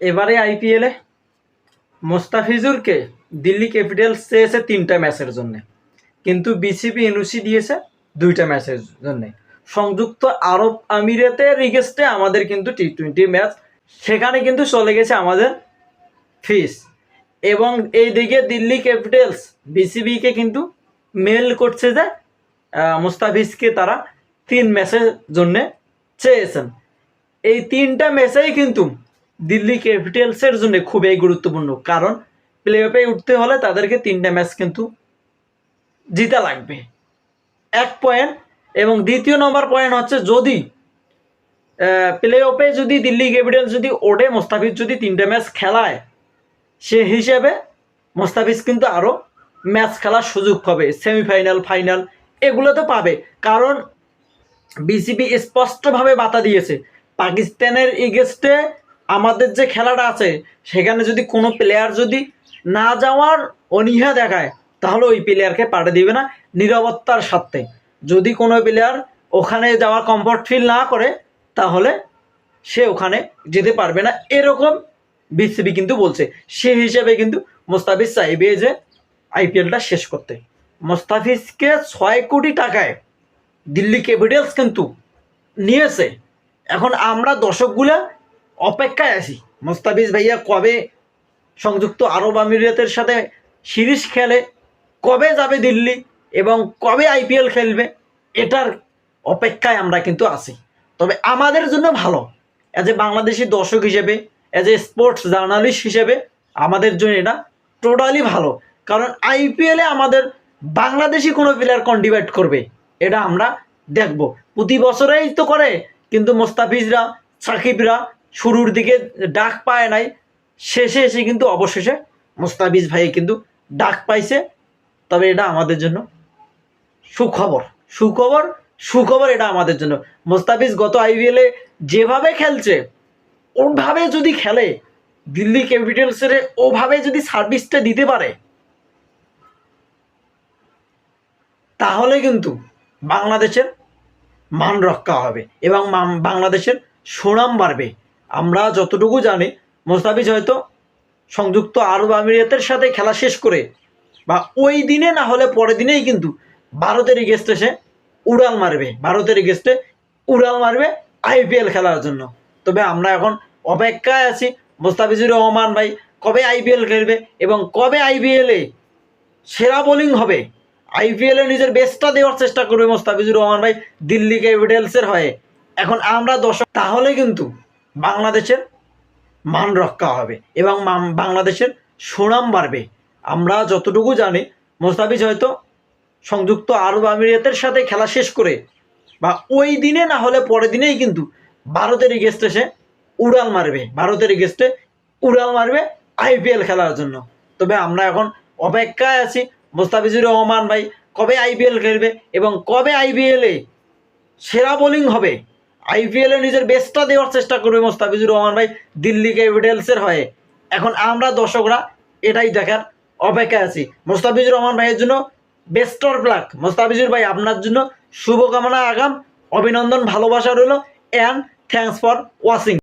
এবারে আইপিএলে মোস্তাফিজুরকে দিল্লি ক্যাপিটালস চেয়েছে তিনটা ম্যাচের জন্য। কিন্তু বিসিবি এনওসি দিয়েছে দুইটা ম্যাচের জন্য। সংযুক্ত আরব আমিরাতের রিগেস্টে আমাদের কিন্তু টি টোয়েন্টি ম্যাচ, সেখানে কিন্তু চলে গেছে আমাদের ফিস। এবং এইদিকে দিল্লি ক্যাপিটালস বিসিবিকে কিন্তু মেল করছে যে মুস্তাফিজকে তারা তিন ম্যাচের জন্যে চেয়েছেন। এই তিনটা ম্যাচেই কিন্তু দিল্লি ক্যাপিটালসের জন্য খুবই গুরুত্বপূর্ণ। কারণ প্লে অফে উঠতে হলে তাদেরকে তিনটা ম্যাচ কিন্তু জিতা লাগবে। এক পয়েন্ট এবং দ্বিতীয় নম্বর পয়েন্ট হচ্ছে যদি প্লে অফে যদি দিল্লি ক্যাপিটালস যদি ওঠে, মোস্তাফিজ যদি তিনটা ম্যাচ খেলায়, সে হিসেবে মোস্তাফিজ কিন্তু আরও ম্যাচ খেলার সুযোগ পাবে। সেমিফাইনাল ফাইনাল এগুলো তো পাবে। কারণ বিসিবি স্পষ্টভাবে বাতা দিয়েছে। পাকিস্তানের এগেস্টে আমাদের যে খেলাটা আছে, সেখানে যদি কোনো প্লেয়ার যদি না যাওয়ার অনীহা দেখায়, তাহলে ওই প্লেয়ারকে পাঠিয়ে দিবে না নিরাপত্তার স্বার্থে। যদি কোনো প্লেয়ার ওখানে যাওয়ার কমফর্ট ফিল না করে, তাহলে সে ওখানে যেতে পারবে না। এরকম বিসিবি কিন্তু বলছে। সে হিসেবে কিন্তু মোস্তাফিজ চাইবে যে আইপিএলটা শেষ করতে। মোস্তাফিজকে ছয় কোটি টাকায় দিল্লি ক্যাপিটালস কিন্তু নিয়েছে। এখন আমরা দর্শকগুলা অপেক্ষায় আছি। মোস্তাফিজ ভাইয়া কবে সংযুক্ত আরব আমিরাতের সাথে সিরিজ খেলে, কবে যাবে দিল্লি এবং কবে আইপিএল খেলবে, এটার অপেক্ষায় আমরা কিন্তু আছি। তবে আমাদের জন্য ভালো অ্যাজ এ বাংলাদেশি দর্শক হিসেবে অ্যাজ এ স্পোর্টস জার্নালিস্ট হিসেবে, আমাদের জন্য এটা টোটালি ভালো। কারণ আইপিএলে আমাদের বাংলাদেশি কোনো প্লেয়ার কন্ট্রিবিউট করবে, এটা আমরা দেখব। প্রতি বছরেই তো করে, কিন্তু মোস্তাফিজরা, সাকিবরা শুরুর দিকে ডাক পায় নাই, শেষে এসে কিন্তু অবশেষে মোস্তাফিজ ভাই কিন্তু ডাক পাইছে। তবে এটা আমাদের জন্য সুখবর সুখবর সুখবর এটা আমাদের জন্য। মোস্তাফিজ গত আইপিএলে যেভাবে খেলছে, ওভাবে যদি খেলে, দিল্লি ক্যাপিটালসের ওভাবে যদি সার্ভিসটা দিতে পারে, তাহলে কিন্তু বাংলাদেশের মান রক্ষা হবে এবং বাংলাদেশের সুনাম বাড়বে। আমরা যতটুকু জানি, মোস্তাফিজ হয়তো সংযুক্ত আরব আমিরাতের সাথে খেলা শেষ করে বা ওই দিনে না হলে পরের দিনেই কিন্তু ভারতের গেস্টে সে উড়াল মারবে। ভারতের গেস্টে উড়াল মারবে আইপিএল খেলার জন্য। তবে আমরা এখন অপেক্ষায় আছি মোস্তাফিজুর রহমান ভাই কবে আইপিএল খেলবে এবং কবে আইপিএলে সেরা বোলিং হবে। আইপিএলে নিজের বেস্টটা দেওয়ার চেষ্টা করবে মোস্তাফিজুর রহমান ভাই দিল্লি ক্যাপিটালসের হয়ে। এখন আমরা দর্শক, তাহলে কিন্তু বাংলাদেশের মান রক্ষা হবে এবং বাংলাদেশের সুনাম বাড়বে। আমরা যতটুকু জানি, মোস্তাফিজ হয়তো সংযুক্ত আরব আমিরাতের সাথে খেলা শেষ করে বা ওই দিনে না হলে পরের দিনেই কিন্তু ভারতের গেস্টে সে উড়াল মারবে। ভারতের গেস্টে উড়াল মারবে আইপিএল খেলার জন্য। তবে আমরা এখন অপেক্ষায় আছি মোস্তাফিজুর রহমান ভাই কবে আইপিএল খেলবে এবং কবে আইপিএলে সেরা বোলিং হবে আইপিএলে নিজের বেস্টটা দেওয়ার চেষ্টা করবে মোস্তাফিজুর রহমান ভাই, দিল্লি ক্যাপিটালসের হয়ে। এখন আমরা দর্শকরা এটাই দেখার অপেক্ষায় আছি। মোস্তাফিজুর রহমান ভাইয়ের জন্য বেস্ট অর ব্লাক মোস্তাফিজুর ভাই, আপনার জন্য শুভকামনা, আগাম, অভিনন্দন, ভালোবাসা রইল অ্যান্ড থ্যাংকস ফর ওয়াচিং